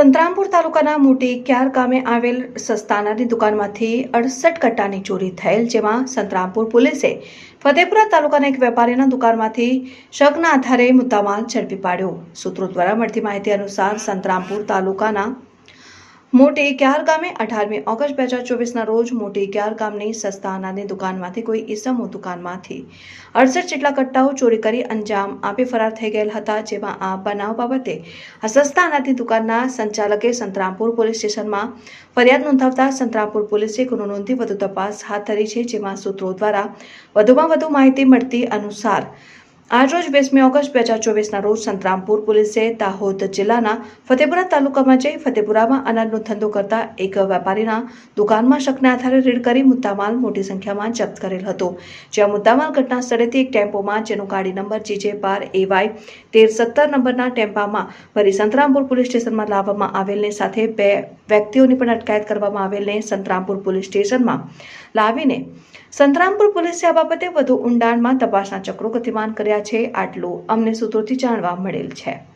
સંતરામપુર તાલુકાના મોટી ક્યાર ગામે આવેલ સસ્તાનાની દુકાનમાંથી અડસઠ કટ્ટાની ચોરી થયેલ, જેમાં સંતરામપુર પોલીસે ફતેપુરા તાલુકાના એક વેપારીના દુકાનમાંથી શકના આધારે મુદ્દામાલ ઝડપી પાડ્યો. સૂત્રો દ્વારા મળતી માહિતી અનુસાર સંતરામપુર તાલુકાના મોટી ક્યાર ગામે અઢારમી ઓગસ્ટ બે હજાર ચોવીસના રોજ મોટી ક્યાર ગામની સસ્તા અનાજની દુકાનમાંથી કોઈ ઈસમો દુકાનમાંથી અડસઠ જેટલા કટ્ટાઓ ચોરી કરી અંજામ આપી ફરાર થઈ ગયેલ હતા, જેમાં આ બનાવ બાબતે સસ્તા અનાજની દુકાનના સંચાલકે સંતરામપુર પોલીસ સ્ટેશનમાં ફરિયાદ નોંધાવતા સંતરામપુર પોલીસે ગુનો નોંધી વધુ તપાસ હાથ ધરી છે, જેમાં સૂત્રો દ્વારા વધુમાં વધુ માહિતી મળતી અનુસાર આજરોજ વીસમી ઓગસ્ટ બે હજાર ચોવીસના રોજ સંતરામપુર પોલીસે દાહોદ જિલ્લાના ફતેપુરા તાલુકામાં જઈ ફતેપુરામાં અનાજનો ધંધો કરતા એક વેપારીના દુકાનમાં શકના આધારે રેડ કરી મુદ્દામાલ મોટી સંખ્યામાં જપ્ત કરેલ હતો. જ્યાં મુદ્દામાલ ઘટના સ્થળેથી એક ટેમ્પોમાં, જેનો ગાડી નંબર જીજે બાર એવાય તેર સત્તર નંબરના ટેમ્પામાં ફરી સંતરામપુર પોલીસ સ્ટેશનમાં લાવવામાં આવેલને સાથે બે વ્યક્તિઓની પણ અટકાયત કરવામાં આવેલને સંતરામપુર પોલીસ સ્ટેશનમાં લાવીને સંતરામપુર પોલીસે આ બાબતે વધુ ઊંડાણમાં તપાસના ચક્રો ગતિમાન કર્યા છે. આટલું અમને સૂત્રોથી જાણવા મળેલ છે.